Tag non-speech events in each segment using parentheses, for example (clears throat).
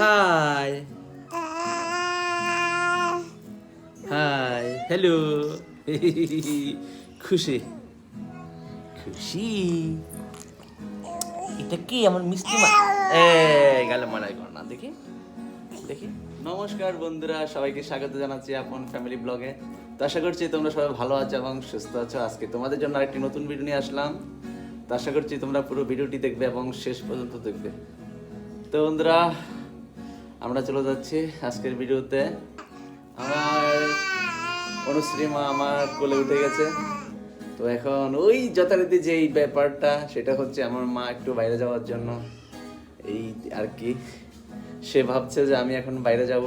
High hi hello খুশি খুশি এটা কি আমার মিষ্টি মা গেল মারাই কর না, দেখি। দেখি। নমস্কার বন্ধুরা, সবাইকে স্বাগত জানাচ্ছি আপন ফ্যামিলি ব্লগে তো আশা করছি তোমরা সবাই ভালো আছো এবং সুস্থ আছো। আজকে তোমাদের জন্য আরেকটি নতুন ভিডিও নিয়ে আসলাম। তো আশা করছি তোমরা পুরো ভিডিওটি দেখবে এবং শেষ পর্যন্ত দেখবে। তো বন্ধুরা আমরা চলে যাচ্ছি আজকের ভিডিওতে। আমার অনুশ্রী মা আমার কোলে উঠে গেছে। তো এখন ওই যথারীতি যে এই ব্যাপারটা, সেটা হচ্ছে আমার মা একটু বাইরে যাওয়ার জন্য। এই আর কি, সে ভাবছে যে আমি এখন বাইরে যাব।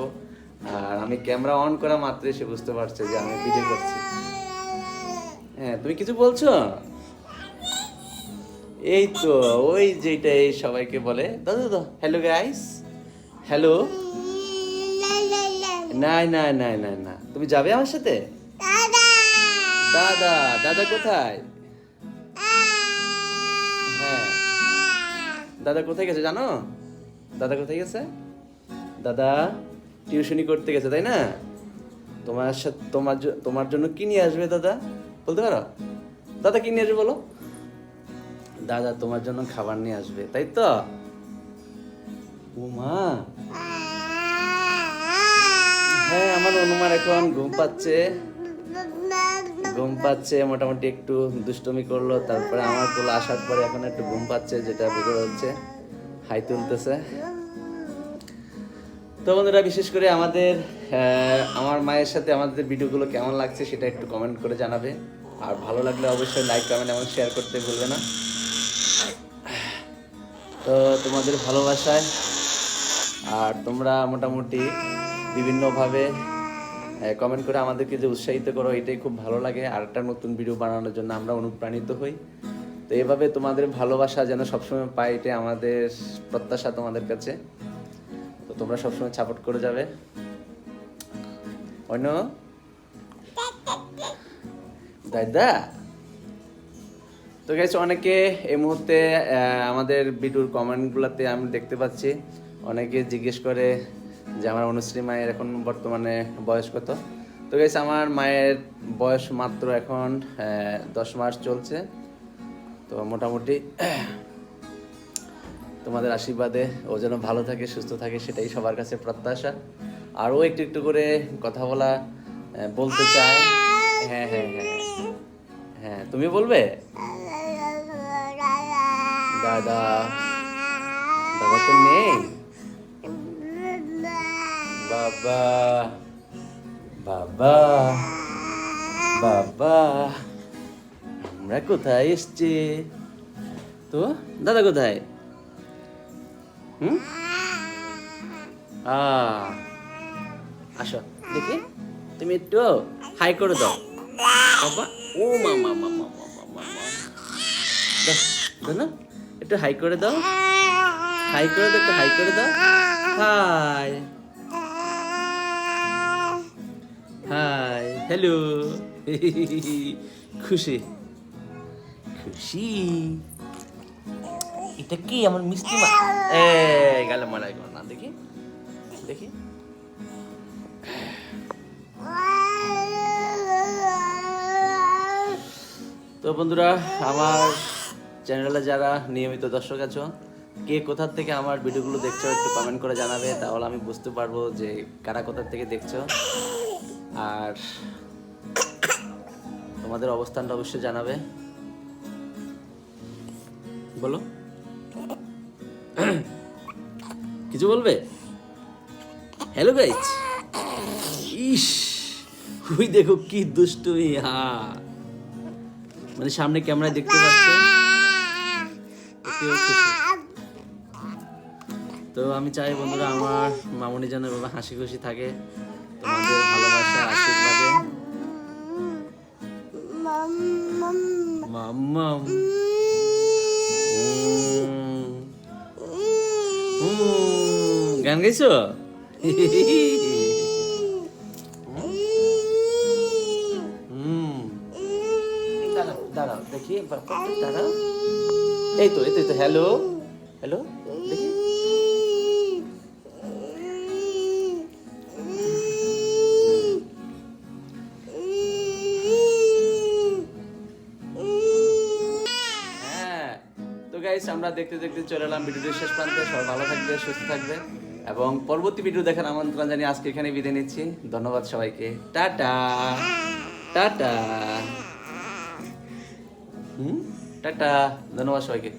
আর আমি ক্যামেরা অন করা মাত্রই সে বুঝতে পারছে যে আমি ভিডিও করছি। হ্যাঁ তুমি কিছু বলছো? এই তো, ওই যেটা এই সবাইকে বলে। দাদা দাদা হ্যালো গাইস হ্যালো না না না না না তুমি যাবে আমার সাথে? দাদা! দাদা কোথায়? হ্যাঁ। দাদা কোথায় গেছে জানো? দাদা কোথায় গেছে? দাদা টিউশনি করতে গেছে তাই না? তোমার সাথে তোমার তোমার জন্য কি নিয়ে আসবে দাদা? বলতে পারো? দাদা কি নিয়ে আসবে বলো? দাদা তোমার জন্য খাবার নিয়ে আসবে তাই তো? উমা হ্যাঁ আমার অনুমান এখন ঘুম পাচ্ছে। ঘুম পাচ্ছে, মোটামুটি একটু দুষ্টমি করল, তারপরে আমার কোলে আসার পরে এখন একটু ঘুম পাচ্ছে, যেটা বোঝা যাচ্ছে, হাই তুলতেছে। তো বন্ধুরা, বিশেষ করে আমাদের আমার মায়ের সাথে আমাদের ভিডিওগুলো কেমন লাগছে সেটা একটু কমেন্ট করে জানাবে। আর ভালো লাগলে অবশ্যই লাইক কমেন্ট এবং শেয়ার করতে ভুলবে না। তো তোমাদের ভালোবাসায় আর তোমরা মোটামুটি বিভিন্নভাবে কমেন্ট করে আমাদেরকে যে উৎসাহিত করো, এটাই খুব ভালো লাগে। আর একটা নতুন ভিডিও বানানোর জন্য আমরা অনুপ্রাণিত হই। তো এভাবে তোমাদের ভালোবাসা যেন সবসময় পাই এটাই আমাদের প্রত্যাশা তোমাদের কাছে। তো তোমরা সবসময় সাপোর্ট করে যাবে। অন্য? দাদা? তো গেছে অনেকে এই মুহূর্তে আমাদের ভিডিওর কমেন্টগুলোতে আমি দেখতে পাচ্ছি। অনেকে জিজ্ঞেস করে যে আমার অনুশ্রী মায়ের এখন বর্তমানে বয়স কত? তো গেছে আমার মায়ের বয়স মাত্র এখন দশ মাস চলছে। তো মোটামুটি (clears throat) তোমাদের আশীর্বাদে ও যেন ভালো থাকে, সুস্থ থাকে, সেটাই সবার কাছে প্রত্যাশা। আর ও একটু একটু করে কথা বলা বলতে চায় হ্যাঁ হ্যাঁ হ্যাঁ। হ্যাঁ তুমি বলবে? দাদা দাদা তো নেই। বাবা বাবা বাবা, আমরা কোথায় এসছি? তো, দাদা কোথায়? হুম? আ আসো, দেখি। তুমি একটু হাই করে দাও। বাবা, ও মামা মামা মামা মামা দাও দাও না, একটু হাই করে দাও। হাই করে দাও, একটু হাই করে দাও। হাই। হাই হ্যালো (laughs) খুশি। খুশি? এটা কি? আমার মিষ্টি মা এই গেল কর না, দেখি। দেখি। তো বন্ধুরা, আমার চ্যানেলে যারা নিয়মিত দর্শক আছো, কে কোথার থেকে আমার ভিডিওগুলো দেখছ একটু কমেন্ট করে জানাবে, তাহলে আমি বুঝতে পারব যে কারা কোথার থেকে দেখছ। আর তোমাদের অবস্থানটা অবশ্যই জানাবে। বলো। কিছু বলবে? হ্যালো গাইজ ইস, ওই দেখো কি দুষ্টুমি, হা। মানে সামনে ক্যামেরায় দেখতে পাচ্ছে। তো আমি চাই বন্ধুরা আমার মামনি যেন হাসি খুশি থাকে। তোমাদের ভালোবাসা আশীর্বাদে মাম্মাম উম। উম, গান গাইছো হুম দাঁড়াও দাঁড়াও দেখি বাবা, দাঁড়াও এই তো এই তো এই তো হ্যালো হ্যালো দেখি গাইস আমরা দেখতে দেখতে চলে এলাম ভিডিওটির শেষ প্রান্তে। সবাই ভালো থাকবে, সুস্থ থাকবে। এবং পরবর্তী ভিডিও দেখার আমন্ত্রণ জানিয়ে আজকে এখানে বিদায় নিচ্ছি। ধন্যবাদ সবাইকে। টাটা! টাটা! হুম? টাটা! ধন্যবাদ সবাইকে।